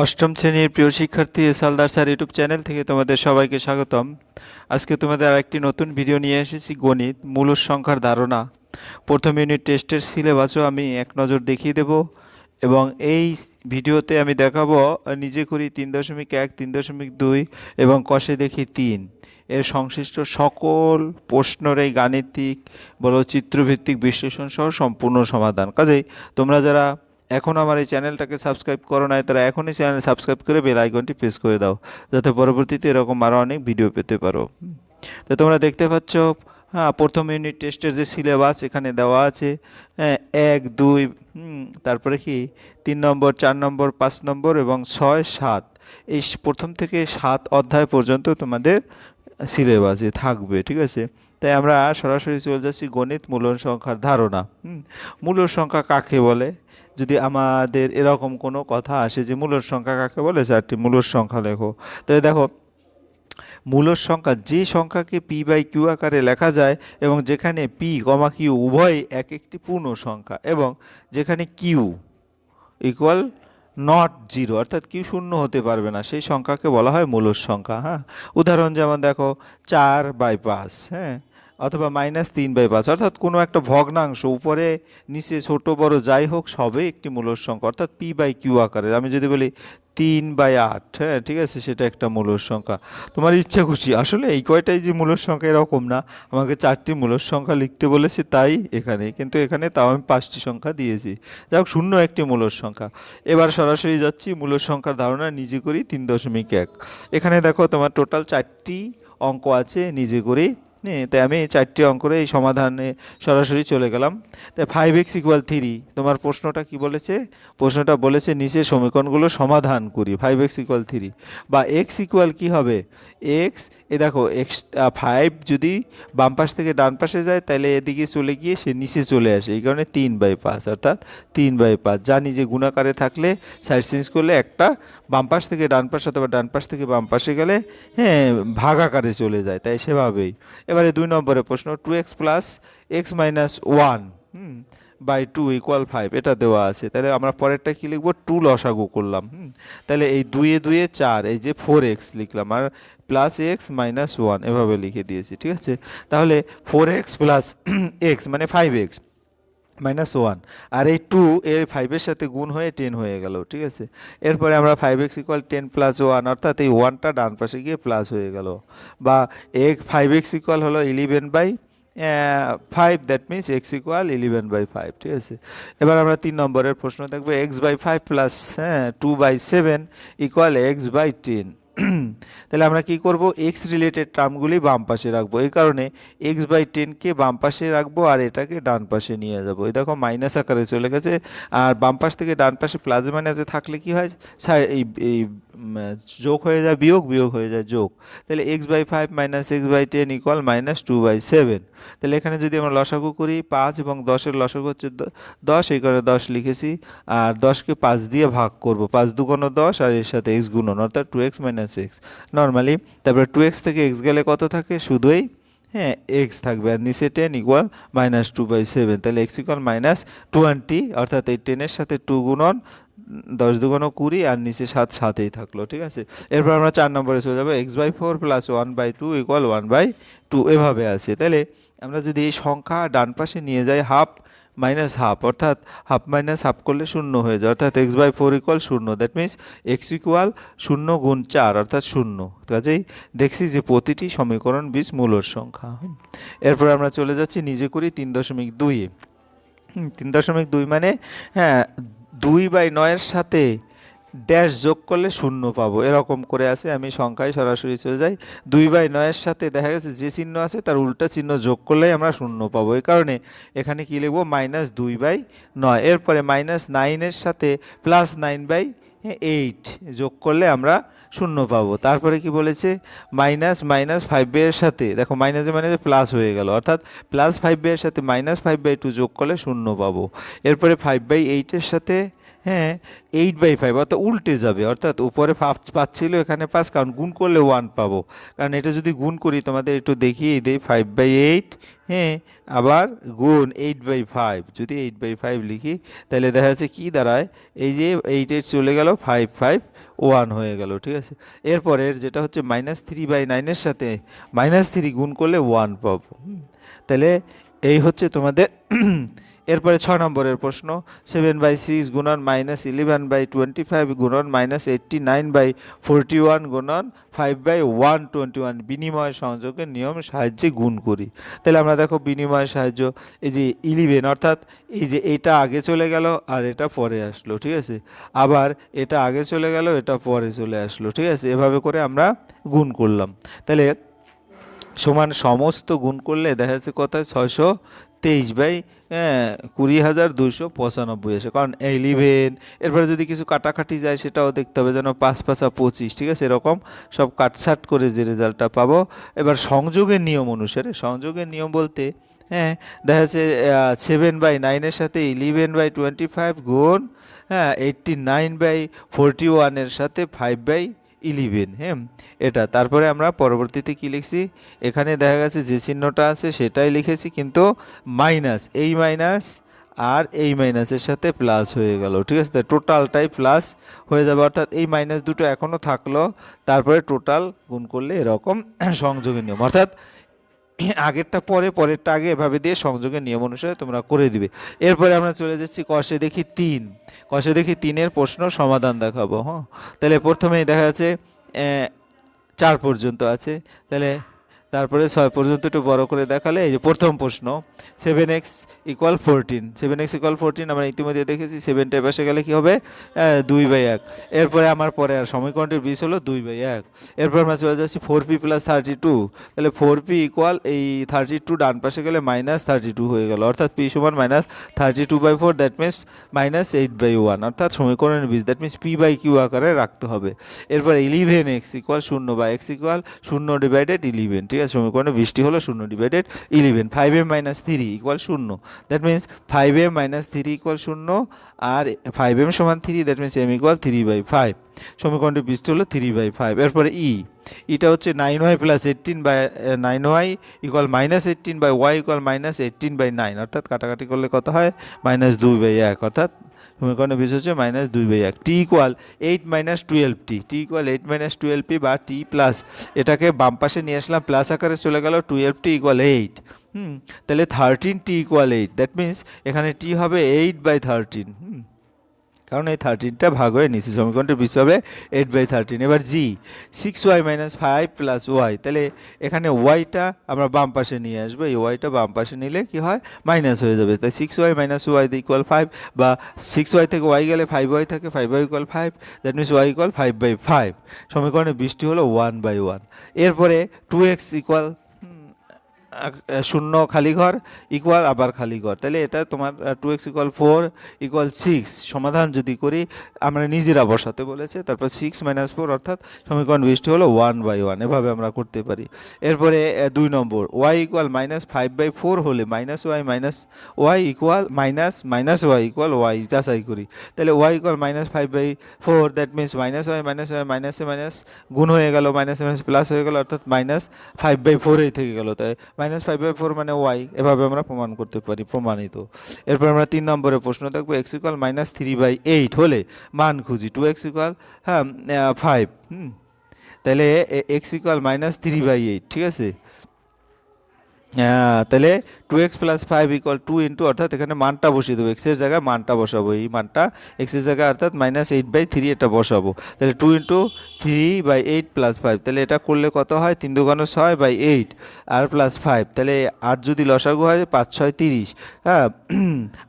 অষ্টম শ্রেণির প্রিয় শিক্ষার্থী সালদার স্যার ইউটিউব চ্যানেল থেকে তোমাদের সবাইকে স্বাগতম। আজকে তোমাদের আরেকটি নতুন ভিডিও নিয়ে এসেছি, গণিত মূল সংখ্যার ধারণা। প্রথম ইউনিট টেস্টের সিলেবাসও আমি এক নজর দেখিয়ে দেব এবং এই ভিডিওতে আমি দেখাবো নিজে করি তিন দশমিক এক, তিন দশমিক দুই এবং কষে দেখি তিন। এর সংশ্লিষ্ট সকল প্রশ্নের এই গাণিতিক বলো চিত্রভিত্তিক বিশ্লেষণ সহ সম্পূর্ণ সমাধান। কাজেই তোমরা যারা এখন আমার এই চ্যানেলটাকে সাবস্ক্রাইব করো নাই তারা এখনই চ্যানেল সাবস্ক্রাইব করে বেল আইকনটি প্রেস করে দাও যাতে পরবর্তীতে এরকম আরও অনেক ভিডিও পেতে পারো। তো তোমরা দেখতে পাচ্ছ হ্যাঁ প্রথম ইউনিট টেস্টের যে সিলেবাস এখানে দেওয়া আছে হ্যাঁ, এক দুই তারপরে কি? তিন নম্বর চার নম্বর পাঁচ নম্বর এবং ছয় সাত। এই প্রথম থেকে সাত অধ্যায় পর্যন্ত তোমাদের সিলেবাসে থাকবে ঠিক আছে? তাই আমরা সরাসরি চলে যাচ্ছি গণিত মূলন সংখ্যার ধারণা মূলদ সংখ্যা কাকে বলে? যদি আমাদের এরকম কোনো কথা আসে যে মূলদ সংখ্যা কাকে বলে? চারটি মূলদ সংখ্যা লেখো। তাই দেখো মূলদ সংখ্যা যে সংখ্যাকে পি বাই কিউ আকারে লেখা যায় এবং যেখানে পি কমা কিউ উভয় এক একটি পূর্ণ সংখ্যা এবং যেখানে কিউ ইকুয়াল নট জিরো অর্থাৎ কিউ শূন্য হতে পারবে না, সেই সংখ্যাকে বলা হয় মূলদ সংখ্যা হ্যাঁ? উদাহরণ যেমন দেখো, চার বাই পাঁচ হ্যাঁ? অথবা মাইনাস তিন বাই পাঁচ, অর্থাৎ কোনো একটা ভগ্নাংশ উপরে, নিচে ছোট বড় যাই হোক সবই একটি মূলদ সংখ্যা, অর্থাৎ পি বাই কিউ আকারের আমি যদি বলি তিন বাই আট হ্যাঁ ঠিক আছে, সেটা একটা মূলদ সংখ্যা। তোমার ইচ্ছা খুশি। আসলে এই কয়টাই যে মূলদ সংখ্যা এরকম না, আমাকে চারটি মূলর সংখ্যা লিখতে বলেছে তাই এখানে, কিন্তু এখানে তাও আমি পাঁচটি সংখ্যা দিয়েছি। যাই হোক শূন্য একটি মূলর সংখ্যা। এবার সরাসরি যাচ্ছি মূলদ সংখ্যার ধারণা নিজে করি, তিন দশমিক এক। এখানে দেখো তোমার টোটাল চারটি অঙ্ক আছে, নিজে করি। হ্যাঁ তাই আমি চারটি অঙ্করে এই সমাধানে সরাসরি চলে গেলাম। তাই ফাইভ এক্স ইকুয়াল থ্রি তোমার প্রশ্নটা কি বলেছে? প্রশ্নটা বলেছে নিচের সমীকরণগুলো সমাধান করি ফাইভ এক্স ইকুয়াল থ্রি বা এক্স ইকুয়াল কী হবে? এক্স এ দেখো এক্স ফাইভ যদি বাম পাশ থেকে ডান পাশে যায় তাহলে এদিকে চলে গিয়ে সে নিচে চলে আসে। এই কারণে তিন বাই পাঁচ, অর্থাৎ তিন বাই পাঁচ। জানি যে গুণাকারে থাকলে সাইড চেঞ্জ করলে একটা বাম পাশ থেকে ডান পাশ অথবা ডান পাশ থেকে বাম পাশে গেলে হ্যাঁ ভাগাকারে চলে যায়, তাই সেভাবেই। এবারে দুই নম্বরের প্রশ্ন two X plus X minus one hmm by two equal five এটা দেওয়া আছে। তাহলে আমরা পরেরটা কী লিখব? টু লসাগু করলাম, হুম। তাহলে এই দুয়ে দুয়ে চার, এই যে ফোর এক্স লিখলাম, আর প্লাস এক্স মাইনাস ওয়ান এভাবে লিখে দিয়েছি, ঠিক আছে? তাহলে ফোর এক্স প্লাস এক্স মানে ফাইভ এক্স মাইনাস ওয়ান আর এই টু এর ফাইভের সাথে গুণ হয়ে টেন হয়ে গেল, ঠিক আছে? এরপরে আমরা five X equal ten plus one অর্থাৎ এই ওয়ানটা ডান পাশে গিয়ে প্লাস হয়ে গেল। বা এক ফাইভ এক্স ইকুয়াল হলো eleven by five that means X equal eleven by five ঠিক আছে? এবার আমরা তিন নম্বরের প্রশ্ন দেখব এক্স বাই ফাইভ প্লাস হ্যাঁ two by seven equal X by ten তাহলে আমরা কি করব? এক্স রিলেটেড টার্মগুলি বাম পাশে রাখব। এই কারণে এক্স বাই টেনকে বাম পাশে রাখব আর এটাকে ডান পাশে নিয়ে যাব। এই দেখো মাইনাস আকারে চলে গেছে। আর বাম পাশ থেকে ডান পাশে প্লাস মাইনাসে থাকলে কি হয়? এই যোগ হয়ে যায়, বিয়োগ বিয়োগ হয়ে যায়, যোগ। তাহলে X by five minus X by ten equal minus two by seven তাহলে এখানে যদি আমরা লসাগু করি, পাঁচ এবং দশের লসাগু হচ্ছে দশ, এই কারণে দশ লিখেছি। আর দশকে পাঁচ দিয়ে ভাগ করব। পাঁচ দুগুণ দশ আর এর সাথে এক্স গুণন, অর্থাৎ two X minus X normally তারপরে টু এক্স থেকে এক্স গেলে কত থাকে? শুধুই হ্যাঁ এক্স থাকবে। আর নিচে ten equal minus two by seven তাহলে এক্স ইকুয়াল মাইনাস টোয়েন্টি অর্থাৎ এই টেনের সাথে টু গুণন দশ দুগুণ কুড়ি আর নিচে সাত, সাতেই থাকল, ঠিক আছে? এরপর আমরা চার নম্বরে চলে যাব X by four plus one by two equal one by two এভাবে আছে। তাহলে আমরা যদি এই সংখ্যা ডান পাশে নিয়ে যাই হাফ মাইনাস হাফ অর্থাৎ হাফ মাইনাস হাফ করলে শূন্য হয়ে যায়, অর্থাৎ এক্স বাই ফোর ইকুয়াল শূন্য দ্যাট মিনস এক্স ইকুয়াল শূন্য গুণ চার, অর্থাৎ শূন্য। কাজেই দেখছি যে প্রতিটি সমীকরণ বীজ মূলর সংখ্যা। এরপর আমরা চলে যাচ্ছি, নিজে করি তিন দশমিক দুইয়ে তিন দশমিক দুই মানে হ্যাঁ দুই বাই নয়ের সাথে ড্যাশ যোগ করলে শূন্য পাবো। এরকম করে আছে, আমি সংখ্যায় সরাসরি চলে যাই। দুই বাই নয়ের সাথে দেখা গেছে যে চিহ্ন আছে, তার উল্টা চিহ্ন যোগ করলেই আমরা শূন্য পাবো। এই কারণে এখানে কি লিখব? মাইনাস দুই বাই নয়। এরপরে মাইনাস নাইনের সাথে প্লাস নাইন বাই এইট যোগ করলে আমরা শূন্য পাবো। তারপরে কি বলেছে? মাইনাস মাইনাস ফাইভ এর সাথে, দেখো মাইনাসে মাইনাসে প্লাস হয়ে গেল, অর্থাৎ প্লাস ফাইভ এর সাথে মাইনাস ফাইভ বাই টু যোগ করলে শূন্য পাবো। এরপরে ফাইভ বাই এইটের সাথে হ্যাঁ এইট বাই ফাইভ অর্থাৎ উল্টে যাবে, অর্থাৎ উপরে পাঁচ পাচ্ছিল এখানে পাঁচ, কারণ গুণ করলে ওয়ান পাবো। কারণ এটা যদি গুণ করি, তোমাদের একটু দেখিয়ে দিই ফাইভ বাই এইট হ্যাঁ আবার গুণ এইট বাই ফাইভ যদি এইট বাই ফাইভ লিখি, তাহলে দেখা যাচ্ছে কী দাঁড়ায়? এই যে এইট এইট চলে গেল ফাইভ ফাইভ ওয়ান হয়ে গেল, ঠিক আছে? এরপরের যেটা হচ্ছে মাইনাস থ্রি বাই নাইনের সাথে মাইনাস থ্রি গুণ করলে ওয়ান পাবো। তাহলে এই হচ্ছে তোমাদের এরপরে ছ নম্বরের প্রশ্ন সেভেন বাই সিক্স গুণন minus eleven by twenty five গুণন minus eighty nine by forty one গুণন five by one twenty one বিনিময় সংযোগের নিয়ম সাহায্যে গুণ করি। তাহলে আমরা দেখো বিনিময় সাহায্য, এই যে ইলেভেন অর্থাৎ এই যে এটা আগে চলে গেল আর এটা পরে আসলো, ঠিক আছে? আবার এটা আগে চলে গেল, এটা পরে চলে আসলো, ঠিক আছে? এভাবে করে আমরা গুণ করলাম। তাহলে সমান সমস্ত গুণ করলে দেখা যাচ্ছে কত ছয়শো তেইশ বাই হ্যাঁ, কুড়ি হাজার দুইশো পঁচানব্বই আসে কারণ ইলেভেন এরপরে যদি কিছু কাটাকাটি যায় সেটাও দেখতে হবে যেন পাঁচ পাঁচা পঁচিশ ঠিক আছে? এরকম সব কাটছাট করে যে রেজাল্টটা পাবো। এবার সংযোগের নিয়ম অনুসারে সংযোগের নিয়ম বলতে হ্যাঁ দেখা যাচ্ছে সেভেন বাই নাইনের সাথে ইলেভেন বাই টোয়েন্টি ফাইভ গুণ হ্যাঁ এইট্টি নাইন বাই ফোরটি ওয়ানের সাথে ফাইভ বাই ইলেভেন হ্যাঁ? এটা, তারপরে আমরা পরবর্তীতে কি লিখছি? এখানে দেখা গেছে যে চিহ্নটা আছে সেটাই লিখেছি, কিন্তু মাইনাস এই মাইনাস আর এই মাইনাসের সাথে প্লাস হয়ে গেল, ঠিক আছে? টোটালটাই প্লাস হয়ে যাবে, অর্থাৎ এই মাইনাস দুটো এখনও থাকল, তারপরে টোটাল গুণ করলে এরকম সংযোগী নিয়ম, অর্থাৎ আগেরটা পরে, পরেরটা আগে এভাবে দিয়ে সংযোগের নিয়ম অনুসারে তোমরা করে দিবে। এরপরে আমরা চলে যাচ্ছি কষে দেখি তিন। কষে দেখি তিনের প্রশ্ন সমাধান দেখাবো হ্যাঁ? তাহলে প্রথমেই দেখা যাচ্ছে চার পর্যন্ত আছে। তাহলে তারপরে ছয় পর্যন্ত একটু বড় করে দেখালে, এই যে প্রথম প্রশ্ন seven X equal fourteen seven X equal fourteen আমরা ইতিমধ্যে দেখেছি সেভেনটা পাশে গেলে কী হবে? দুই বাই এক। এরপরে আমার পরে আর সমীকরণটির বিষ হলো দুই বাই এক। এরপর আমরা চলে যাচ্ছি four P plus thirty two তাহলে ফোর পি ইকুয়াল এই থার্টি টু ডান পাশে গেলে মাইনাস থার্টি টু হয়ে গেল। অর্থাৎ পি সমান minus thirty two by four that means minus eight by one অর্থাৎ সমীকরণের বীজ that means P by Q আকারে রাখতে হবে। এরপর ইলেভেন এক্স ইকুয়াল শূন্য বা এক্স ইকুয়াল শূন্য ডিভাইডেড ইলেভেন ঠিক আছে সমীকরণে, বৃষ্টি হলো শূন্য divided eleven five M minus three equal শূন্য। That means five M minus three equal শূন্য, আর ফাইভ এম সমান three that means M equal three by five সমীকরণটি বৃষ্টি হলো থ্রি বাই ফাইভ এরপরে ই এটা হচ্ছে nine Y plus eighteen by nine Y equal minus eighteen by Y equal minus eighteen by nine অর্থাৎ কাটাকাটি করলে কত হয়? মাইনাস দুই বাই এক। অর্থাৎ সমীকরণের বিষয় হচ্ছে মাইনাস দুই বাই এক। T equal eight minus twelve T T equal eight minus twelve P বা টি প্লাস এটাকে বাম পাশে নিয়ে আসলাম প্লাস আকারে চলে গেল twelve T equal eight hmm, তাহলে thirteen T equal eight that means এখানে টি হবে এইট বাই থার্টিন হুম কারণ এই থার্টিনটা ভাগ হয়ে নিচে সমীকরণটির বিষয় হবে এইট বাই থার্টিন এবার G six Y minus five plus Y তাহলে এখানে ওয়াইটা আমরা বাম পাশে নিয়ে আসব। এই ওয়াইটা বাম পাশে নিলে কি হয়? মাইনাস হয়ে যাবে। তাই six Y minus Y equal five বা সিক্স ওয়াই থেকে ওয়াই গেলে ফাইভ ওয়াই থাকে five Y equal five that means Y equal five by five সমীকরণে বৃষ্টি হলো ওয়ান বাই ওয়ান এরপরে টু এক্স ইকুয়াল শূন্য খালি ঘর ইকুয়াল আবার খালি ঘর। তাহলে এটা তোমার two X equal four equal six সমাধান যদি করি, আমরা নিজেরা বসাতে বলেছে, তারপর সিক্স মাইনাস ফোর অর্থাৎ সমীকরণ বৃষ্টি হলো ওয়ান বাই ওয়ান এভাবে আমরা করতে পারি। এরপরে দুই নম্বর Y equal minus five by four হলে minus Y minus Y equal minus minus Y equal Y যাচাই করি। তাহলে Y equal minus five by four that means minus Y minus Y মাইনাসে মাইনাস গুণ হয়ে গেল মাইনাসে মাইনাস প্লাস হয়ে গেল, অর্থাৎ মাইনাস ফাইভ বাই ফোরেই থেকে গেল। তাই মাইনাস ফাইভ বাই ফোর মানে ওয়াই এভাবে আমরা প্রমাণ করতে পারি, প্রমাণিত। এরপর আমরা তিন নম্বরের প্রশ্ন দেখব X equal minus three by eight হলে মান খুঁজি টু এক্স ইকুয়াল হ্যাঁ ফাইভ হুম। তাহলে X equal minus three by eight ঠিক আছে? হ্যাঁ, তাহলে two X plus five equal two into অর্থাৎ এখানে মানটা বসিয়ে দেবো। এক্সের জায়গায় মানটা বসাবো এই মানটা। এক্সের জায়গায় অর্থাৎ মাইনাস এইট বাই থ্রি এটা বসাবো। তাহলে two into three by eight plus five তাহলে এটা করলে কত হয়? তিন দুগুণ ছয় বাই এইট আর প্লাস ফাইভ তাহলে আট যদি লসাগু হয় পাঁচ ছয় তিরিশ। হ্যাঁ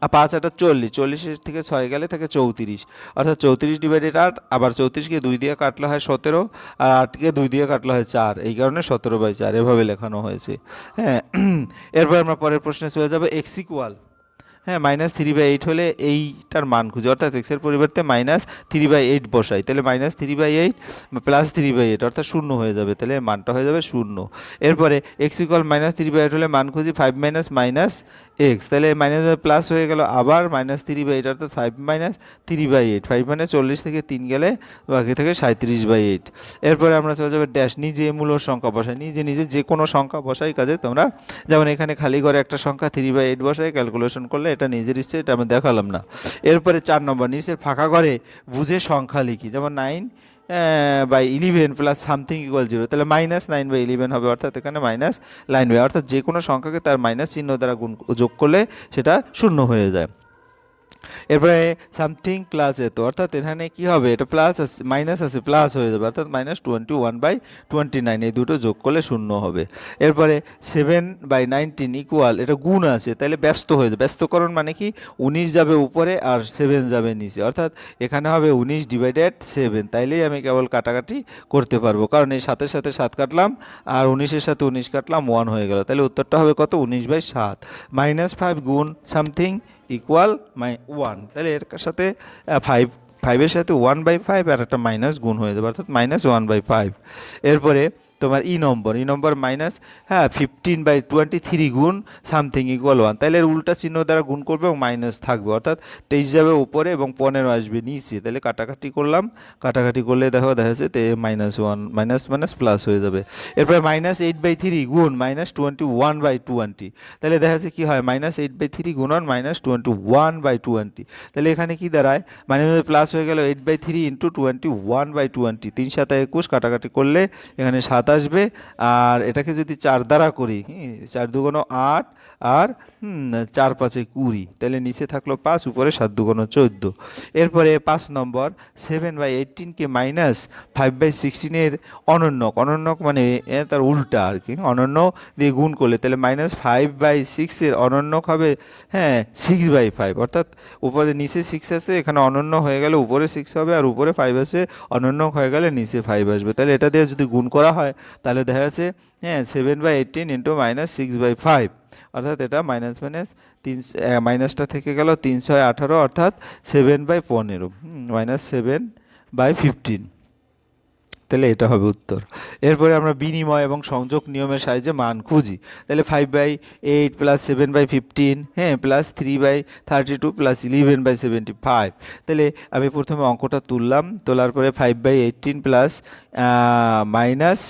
আর পাঁচ আটা চল্লিশ চল্লিশের থেকে ছয় গেলে থাকে চৌত্রিশ। অর্থাৎ চৌত্রিশ ডিভাইডেড আট আবার চৌত্রিশকে দুই দিয়ে কাটলে হয় সতেরো আর আটকে দুই দিয়ে কাটলে হয় চার। এই কারণে সতেরো বাই চার এভাবে লেখানো হয়েছে। হ্যাঁ এরপর আমরা পরের প্রশ্নে চলে যাব এক্স ইকুয়াল হ্যাঁ মাইনাস থ্রি বাই এইট হলে এইটার মান খুঁজি। অর্থাৎ এক্সের পরিবর্তে মাইনাস থ্রি বাই এইট বসাই। তাহলে minus three by eight plus three by eight অর্থাৎ শূন্য হয়ে যাবে। তাহলে মানটা হয়ে যাবে শূন্য। এরপরে X equal minus three by eight হলে মান খুঁজি ফাইভ মাইনাস মাইনাস এক্স তাহলে মাইনাস প্লাস হয়ে গেল আবার মাইনাস থ্রি বাই এইট অর্থাৎ five minus three by eight five মানে চল্লিশ থেকে তিন গেলে বাকি থেকে সাঁত্রিশ বাই এইট এরপরে আমরা চলে যাবে ড্যাশ নিজে মূলর সংখ্যা বসাই। নিজে নিজে যে কোনো সংখ্যা বসাই কাজে তোমরা, যেমন এখানে খালি করে একটা সংখ্যা থ্রি বাই এইট বসাই ক্যালকুলেশন করলে এটা নিজের ইচ্ছে, এটা আমি দেখালাম না। এরপরে চার নম্বর, নিচের ফাঁকা ঘরে বুঝে সংখ্যা লিখি। যেমন nine by eleven plus something equal zero তাহলে মাইনাস নাইন বাই ইলেভেন হবে, অর্থাৎ এখানে মাইনাস নাইন বাই অর্থাৎ যে কোনো সংখ্যাকে তার মাইনাস চিহ্ন দ্বারা গুণ, যোগ করলে সেটা শূন্য হয়ে যায়। এরপরে সামথিং প্লাস এত অর্থাৎ এখানে কি হবে? এটা প্লাস আছে মাইনাস আছে প্লাস হয়ে যাবে, অর্থাৎ minus twenty one by twenty nine এই দুটো যোগ করলে শূন্য হবে। এরপরে সেভেন বাই নাইনটিন ইকুয়াল এটা গুণ আছে তাহলে ব্যস্ত হয়ে যাবে। ব্যস্তকরণ মানে কি? উনিশ যাবে উপরে আর সেভেন যাবে নিচে, অর্থাৎ এখানে হবে উনিশ ডিভাইডেড সেভেন তাইলেই আমি কেবল কাটাকাটি করতে পারব। কারণ এই সাথে সাথে সাত কাটলাম, আর উনিশের সাথে উনিশ কাটলাম ওয়ান হয়ে গেল। তাহলে উত্তরটা হবে কত? উনিশ বাই সাত। মাইনাস ফাইভ গুণ সামথিং ইকুয়াল মাই ওয়ান তাহলে এর সাথে ফাইভ ফাইভের সাথে ওয়ান বাই ফাইভ আর একটা মাইনাস গুণ হয়ে যাবে, অর্থাৎ মাইনাস ওয়ান বাই ফাইভ এরপরে তোমার ই নম্বর ই নম্বর মাইনাস হ্যাঁ ফিফটিন বাই টোয়েন্টি থ্রি গুণ সামথিং ইকুয়াল ওয়ান তাহলে এর উল্টা চিহ্ন দ্বারা গুণ করবে এবং মাইনাস থাকবে। অর্থাৎ তেইশ যাবে উপরে এবং পনেরো আসবে নিচে। তাহলে কাটাকাটি করলাম। কাটাকাটি করলে দেখো, দেখা যাচ্ছে তে minus one minus minus plus হয়ে যাবে। এরপরে মাইনাস এইট বাই থ্রি গুণ minus twenty one by twenty তাহলে দেখা যাচ্ছে কী হয়? মাইনাস এইট বাই থ্রি গুণন minus twenty one by twenty তাহলে এখানে কি দাঁড়ায়? মাইনাস প্লাস হয়ে গেল eight by three into twenty one by twenty তিন সাতা একুশ, কাটাকাটি করলে এখানে সাত আসবে আর এটাকে যদি চার দ্বারা করি চার দুগুণ আট আর চার পাঁচে কুড়ি। তাহলে নিচে থাকল পাঁচ, উপরে সাত, দুগুণ চোদ্দ। এরপরে পাঁচ নম্বর সেভেন বাই এইটিনকে মাইনাস ফাইভ বাই সিক্সটিনের অনন্যক। অনন্যক মানে তার উল্টা আর কি। অনন্য দিয়ে গুণ করলে তাহলে মাইনাস ফাইভ বাই সিক্সের অনন্যক হবে হ্যাঁ সিক্স বাই ফাইভ অর্থাৎ উপরে নিচে সিক্স আছে, এখানে অনন্য হয়ে গেলে উপরে সিক্স হবে, আর উপরে ফাইভ আছে, অনন্যক হয়ে গেলে নিচে ফাইভ আসবে। তাহলে এটা দিয়ে যদি গুণ করা হয় তাহলে দেখা যাচ্ছে হ্যাঁ seven by eighteen into minus six by five অর্থাৎ এটা মাইনাস মাইনাস তিন মাইনাসটা থেকে গেল তিনশো আঠারো, অর্থাৎ সেভেন বাই পনেরো। মাইনাস সেভেন বাই ফিফটিন তাহলে এটা হবে উত্তর। এরপরে আমরা বিনিময় এবং সংযোগ নিয়মের সাহায্যে মান খুঁজি। তাহলে five by eight plus seven by fifteen হ্যাঁ plus three by thirty two plus eleven by seventy five তাহলে আমি প্রথমে অঙ্কটা তুললাম, তোলার পরে five by eighteen plus minus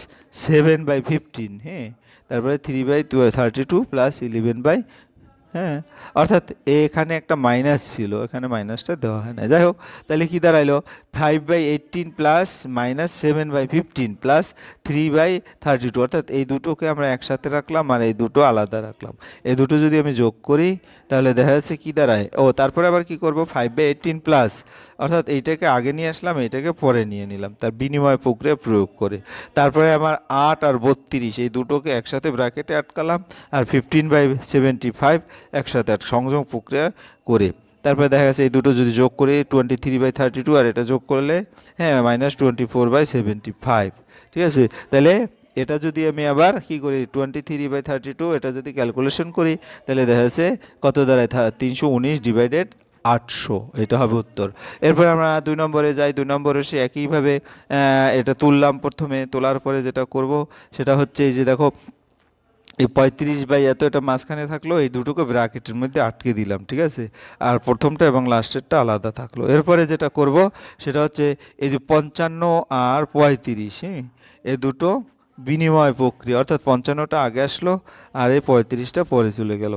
seven by fifteen হ্যাঁ তারপরে three by two thirty two plus eleven by হ্যাঁ অর্থাৎ এখানে একটা মাইনাস ছিল, এখানে মাইনাসটা দেওয়া হয় না যাই হোক, তাহলে কি দাঁড়াইলো? Five by eighteen plus minus seven by fifteen plus three by thirty two অর্থাৎ এই দুটোকে আমরা একসাথে রাখলাম আর এই দুটো আলাদা রাখলাম। এই দুটো যদি আমি যোগ করি, তাহলে দেখা যাচ্ছে কি দাঁড়ায়? ও, তারপরে আবার কি করব? ফাইভ বাই এইটিন প্লাস অর্থাৎ এইটাকে আগে নিয়ে আসলাম, এইটাকে পরে নিয়ে নিলাম, তার বিনিময় প্রক্রিয়া প্রয়োগ করে। তারপরে আমার আট আর বত্রিশ, এই দুটোকে একসাথে ব্র্যাকেটে আটকালাম, আর ফিফটিন বাই সেভেন্টি ফাইভ একসাথে আট সংযোগ প্রক্রিয়া করে। তারপরে দেখা যাচ্ছে এই দুটো যদি যোগ করি twenty three by thirty two আর এটা যোগ করলে হ্যাঁ minus twenty four by seventy five ঠিক আছে? তাহলে এটা যদি আমি আবার কি করি twenty three by thirty two এটা যদি ক্যালকুলেশন করি, তাহলে দেখা যাচ্ছে কত দাঁড়ায়? তিনশো উনিশ ডিভাইডেড আটশো, এটা হবে উত্তর। এরপর আমরা দুই নম্বরে যাই, দুই নম্বরে সে একইভাবে এটা তুললাম প্রথমে, তোলার পরে যেটা করব সেটা হচ্ছে এই যে দেখো এই পঁয়ত্রিশ বাই এত এটা মাঝখানে থাকল, এই দুটোকে ব্র্যাকেটের মধ্যে আটকে দিলাম, ঠিক আছে? আর প্রথমটা এবং লাস্টেরটা আলাদা থাকল। এরপরে যেটা করব, সেটা হচ্ছে এই যে পঞ্চান্ন আর পঁয়ত্রিশ হ্যাঁ? এ দুটো বিনিময় প্রক্রিয়া, অর্থাৎ পঞ্চান্নটা আগে আসলো আর এই পঁয়ত্রিশটা পরে চলে গেল।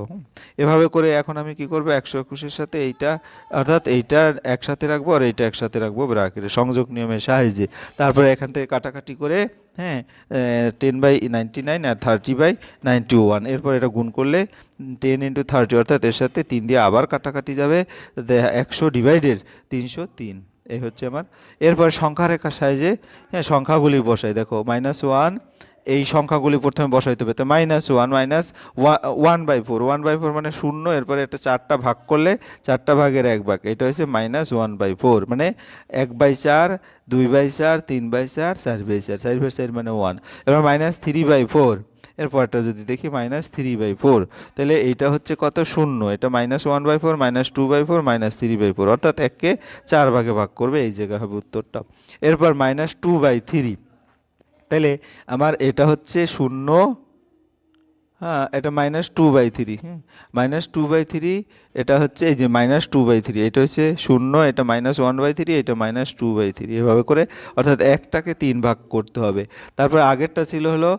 এভাবে করে এখন আমি কি করব, একশো একুশের সাথে এইটা, অর্থাৎ এইটা একসাথে রাখব আর এইটা একসাথে রাখব ব্র্যাকেটে, সংযোগ নিয়মের সাহায্যে। তারপরে এখান থেকে কাটাকাটি করে হ্যাঁ টেন বাই নাইনটি নাইন আর থার্টি বাই নাইনটি ওয়ান এরপর এটা গুণ করলে টেন ইন্টু থার্টি অর্থাৎ এর সাথে তিন দিয়ে আবার কাটাকাটি যাবে। একশো ডিভাইডেড তিনশো তিন। এই হচ্ছে আমার। এরপর সংখ্যা রেখা সাইজে হ্যাঁ সংখ্যাগুলি বসাই। দেখো মাইনাস ওয়ান এই সংখ্যাগুলি প্রথমে বসাইতে হবে। তো minus one minus one by four one by four মানে শূন্য, এরপরে একটা চারটা ভাগ করলে চারটা ভাগের এক ভাগ, এটা হচ্ছে মাইনাস ওয়ান বাই ফোর মানে এক বাই চার, দুই বাই চার, তিন বাই চার চার বাই চার চার বাই চার মানে ওয়ান এবার মাইনাস থ্রি বাই ফোর এরপরটা যদি দেখি মাইনাস থ্রি বাই ফোর তাহলে এইটা হচ্ছে কত? শূন্য, এটা minus one by four minus two by four minus three by four অর্থাৎ এককে চার ভাগে ভাগ করবে, এই জায়গা হবে উত্তরটা। এরপর মাইনাস টু বাই থ্রি তাহলে আমার এটা হচ্ছে শূন্য হ্যাঁ এটা মাইনাস টু বাই থ্রি হ্যাঁ মাইনাস টু বাই থ্রি এটা হচ্ছে এই যে মাইনাস টু বাই থ্রি এটা হচ্ছে শূন্য, এটা মাইনাস ওয়ান বাই থ্রি এটা মাইনাস টু বাই থ্রি এভাবে করে, অর্থাৎ একটাকে তিন ভাগ করতে হবে। তারপর আগেরটা ছিল হলো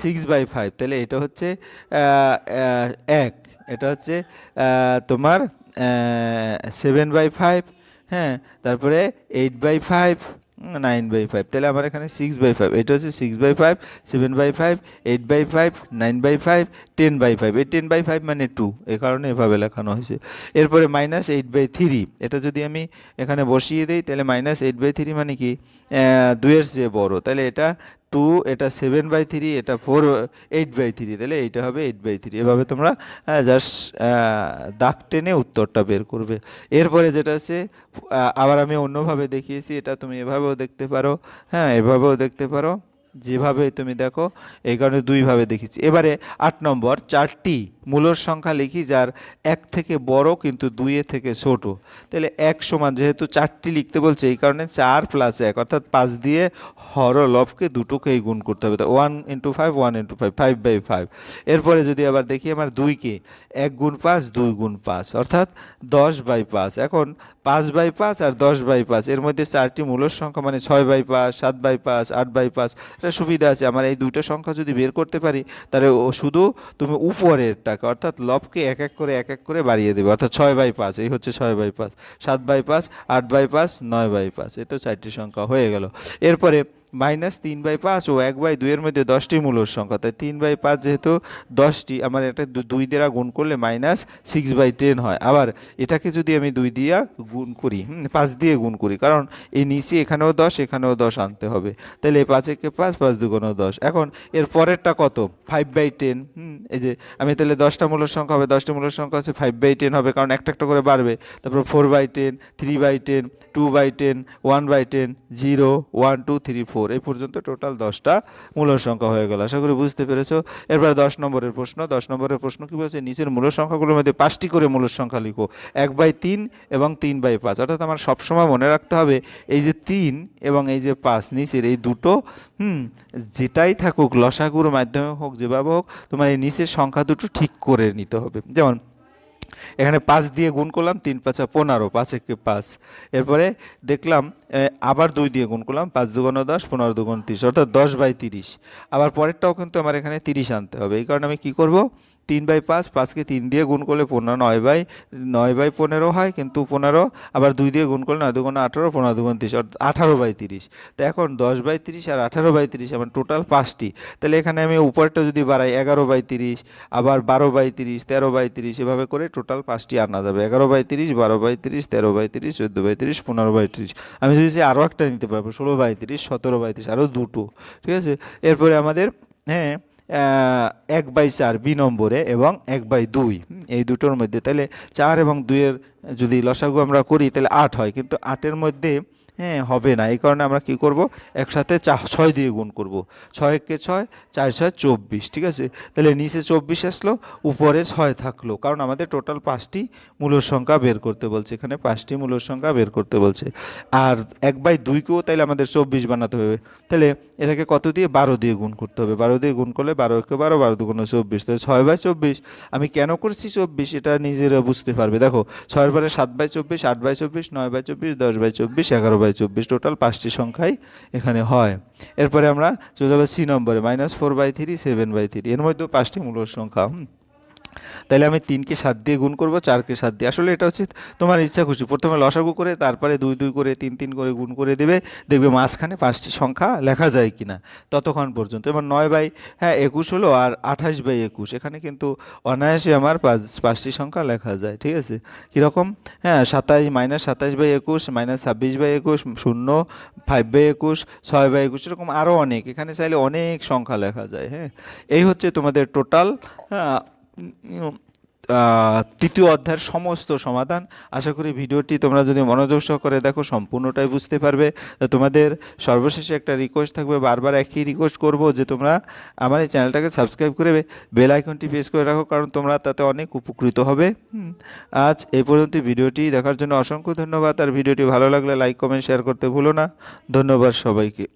সিক্স বাই ফাইভ তাহলে এটা হচ্ছে এক, এটা হচ্ছে তোমার সেভেন বাই ফাইভ হ্যাঁ তারপরে eight by five nine by five তাহলে আমার এখানে সিক্স বাই ফাইভ এটা হচ্ছে six by five seven by five eight by five nine by five ten by five এই টেন বাই ফাইভ মানে টু এ কারণে এভাবে লেখানো হয়েছে। এরপরে মাইনাস এইট বাই থ্রি এটা যদি আমি এখানে বসিয়ে দিই, তাহলে মাইনাস এইট বাই থ্রি মানে কি? দুয়ের চেয়ে বড়। তাহলে এটা টু, এটা সেভেন বাই থ্রি, এটা ফোর, এইট বাই থ্রি, তাহলে এইটা হবে এইট বাই থ্রি। এভাবে তোমরা জাস্ট দাগ টেনে উত্তরটা বের করবে। এরপরে যেটা হচ্ছে আবার আমি অন্যভাবে দেখিয়েছি, এটা তুমি এভাবেও দেখতে পারো হ্যাঁ এভাবেও দেখতে পারো। যেভাবে তুমি দেখো, এই কারণে দুইভাবে দেখেছি এবারে আট নম্বর, চারটি মূলর সংখ্যা লিখি, যার এক থেকে বড় কিন্তু দুইয়ে থেকে ছোট। তাহলে এক সমান যেহেতু চারটি লিখতে বলছে, এই কারণে চার প্লাস এক, অর্থাৎ পাঁচ দিয়ে হর লবকে দুটোকেই গুণ করতে হবে। তো one into five one into five five by five এরপরে যদি আবার দেখি আমার দুইকে, এক গুণ পাঁচ, দুই গুণ পাঁচ, অর্থাৎ দশ বাই পাঁচ। এখন পাঁচ বাই পাঁচ আর দশ বাই পাঁচ, এর মধ্যে চারটি মূলর সংখ্যা মানে ছয় বাই পাঁচ, সাত বাই পাঁচ, আট বাই পাঁচ এটা সুবিধা আছে। আমার এই দুটো সংখ্যা যদি বের করতে পারি, তাহলে ও শুধু তুমি উপরের টাকা, অর্থাৎ লবকে এক এক করে এক এক করে বাড়িয়ে দেবে, অর্থাৎ ছয় বাই পাঁচ, এই হচ্ছে ছয় বাই পাঁচ। সাত বাই পাঁচ, আট বাই পাঁচ, নয় বাই পাঁচ এ তো চারটি সংখ্যা হয়ে গেল। এরপরে মাইনাস তিন বাই পাঁচ ও এক বাই দুইয়ের মধ্যে দশটি মূলর সংখ্যা। তাই তিন বাই পাঁচ যেহেতু দশটি, আমার এটা দুই দ্বারা গুণ করলে মাইনাস সিক্স বাই টেন হয়। আবার এটাকে যদি আমি দুই দিয়া গুণ করি পাঁচ দিয়ে গুণ করি, কারণ এই নিচে এখানেও দশ এখানেও দশ আনতে হবে। তাহলে এই পাঁচ একে পাঁচ পাঁচ দুগুণও দশ। এখন এর পরেরটা কত? ফাইভ বাই টেন এই যে আমি তাহলে দশটা মূলর সংখ্যা হবে, দশটা মূলর সংখ্যা হচ্ছে ফাইভ বাই টেন হবে, কারণ একটা একটা করে বাড়বে। তারপর four by ten three by ten two by ten one by ten zero one two three four এই পর্যন্ত টোটাল দশটা মূলর সংখ্যা হয়ে গেল। আশা করি বুঝতে পেরেছ। এরপর দশ নম্বরের প্রশ্ন। দশ নম্বরের প্রশ্ন কী বলছে? নিচের মূলর সংখ্যাগুলোর মধ্যে পাঁচটি করে মূলর সংখ্যা লিখো। এক বাই তিন এবং তিন বাই পাঁচ। অর্থাৎ আমার সবসময় মনে রাখতে হবে, এই যে তিন এবং এই যে পাঁচ নিচের এই দুটো, হুম, যেটাই থাকুক, লসাগুর মাধ্যমে হোক, যেভাবে হোক, তোমার এই নিচের সংখ্যা দুটো ঠিক করে নিতে হবে। যেমন এখানে পাঁচ দিয়ে গুণ করলাম, তিন পাঁচ পনেরো, পাঁচ একে পাঁচ। এরপরে দেখলাম আবার দুই দিয়ে গুণ করলাম, পাঁচ দুগুণ দশ, পনেরো দুগুণ তিরিশ, অর্থাৎ দশ বাই তিরিশ। আবার পরেরটাও কিন্তু আমার এখানে তিরিশ আনতে হবে। এই কারণে আমি কি করব? তিন বাই পাঁচ পাঁচকে তিন দিয়ে গুণ করলে পনেরো নয় বাই নয় বাই পনেরো হয় কিন্তু পনেরো আবার দুই দিয়ে গুণ করলে নয় দুগুণ আঠারো পনেরো দুগুণ তিরিশ অর্থাৎ আঠারো বাই তিরিশ তো এখন দশ বাই তিরিশ আর আঠারো বাই তিরিশ আমার টোটাল পাঁচটি তাহলে এখানে আমি উপরটা যদি বাড়াই এগারো বাই তিরিশ আবার বারো বাই তিরিশ তেরো বাই তিরিশ এভাবে করে টোটাল পাঁচটি আনা যাবে এগারো বাই তিরিশ বারো বাই তিরিশ তেরো বাই তিরিশ চোদ্দ বাই তিরিশ পনেরো বাই তিরিশ আমি যদি আরও একটা নিতে পারব ষোলো বাই তিরিশ সতেরো বাই তিরিশ আরও দুটো ঠিক আছে এরপরে আমাদের হ্যাঁ এক বাই চার বি নম্বরে এবং এক বাই দুই। এই দুটোর মধ্যে তাহলে চার এবং দুইয়ের যদি লসাগু আমরা করি, তাহলে আট হয়। কিন্তু আটের মধ্যে হ্যাঁ হবে না। এই কারণে আমরা কি করব? একসাথে চা ছয় দিয়ে গুণ করব। ছয়কে ছয়, চার ছয়, চব্বিশ, ঠিক আছে? তাহলে নিচে চব্বিশ আসলো, উপরে ছয় থাকল। কারণ আমাদের টোটাল পাঁচটি মূলর সংখ্যা বের করতে বলছে। এখানে পাঁচটি মূলর সংখ্যা বের করতে বলছে। আর এক বাই দুইকেও তাহলে আমাদের চব্বিশ বানাতে হবে। তাহলে এটাকে কত দিয়ে? বারো দিয়ে গুণ করতে হবে। বারো দিয়ে গুণ করলে বারো একে বারো বারো দুগুণ চব্বিশ। তাহলে ছয় বাই চব্বিশ, আমি কেন করছি চব্বিশ? এটা নিজেরা বুঝতে পারবে। দেখো, ছয়ের বারে সাত বাই চব্বিশ, আট বাই চব্বিশ, নয় বাই চব্বিশ, দশ বাই চব্বিশ, এগারো বাই চব্বিশ টোটাল পাঁচটি সংখ্যাই এখানে হয়। এরপরে আমরা চলে যাব সি নম্বরে, minus four by three, seven by three. এর মধ্যেও পাঁচটি মূল সংখ্যা। তাহলে আমি তিনকে সাত দিয়ে গুণ করব, চারকে সাত দিয়ে। আসলে এটা হচ্ছে তোমার ইচ্ছা খুশি। প্রথমে লসাগু করে, তারপরে দুই দুই করে, তিন তিন করে গুণ করে দেবে। দেখবে মাঝখানে পাঁচটি সংখ্যা লেখা যায় কি না ততক্ষণ পর্যন্ত। এবার নয় বাই হ্যাঁ একুশ হলো আর আঠাশ বাই একুশ। এখানে কিন্তু অনায়াসে আমার পাঁচ, পাঁচটি সংখ্যা লেখা যায়, ঠিক আছে? কীরকম? হ্যাঁ সাতাশ মাইনাস সাতাশ বাই একুশ, মাইনাস ছাব্বিশ বাই একুশ, শূন্য, ফাইভ বাই একুশ, ছয় বাই একুশ, এরকম আরও অনেক। এখানে চাইলে অনেক সংখ্যা লেখা যায় হ্যাঁ? এই হচ্ছে তোমাদের টোটাল হ্যাঁ তৃতীয় অধ্যায়ের সমস্ত সমাধান। আশা করি ভিডিওটি তোমরা যদি মনোযোগ সহকারে দেখো, সম্পূর্ণটাই বুঝতে পারবে। তোমাদের সর্বশেষে একটা রিকোয়েস্ট থাকবে, বারবার একই রিকোয়েস্ট করব যে তোমরা আমার এই চ্যানেলটাকে সাবস্ক্রাইব করে বেল আইকনটি প্রেস করে রাখো, কারণ তোমরা তাতে অনেক উপকৃত হবে। আজ এই পর্যন্ত ভিডিওটি। দেখার জন্য অসংখ্য ধন্যবাদ। আর ভিডিওটি ভালো লাগলে লাইক কমেন্ট শেয়ার করতে ভুলো না। ধন্যবাদ সবাইকে।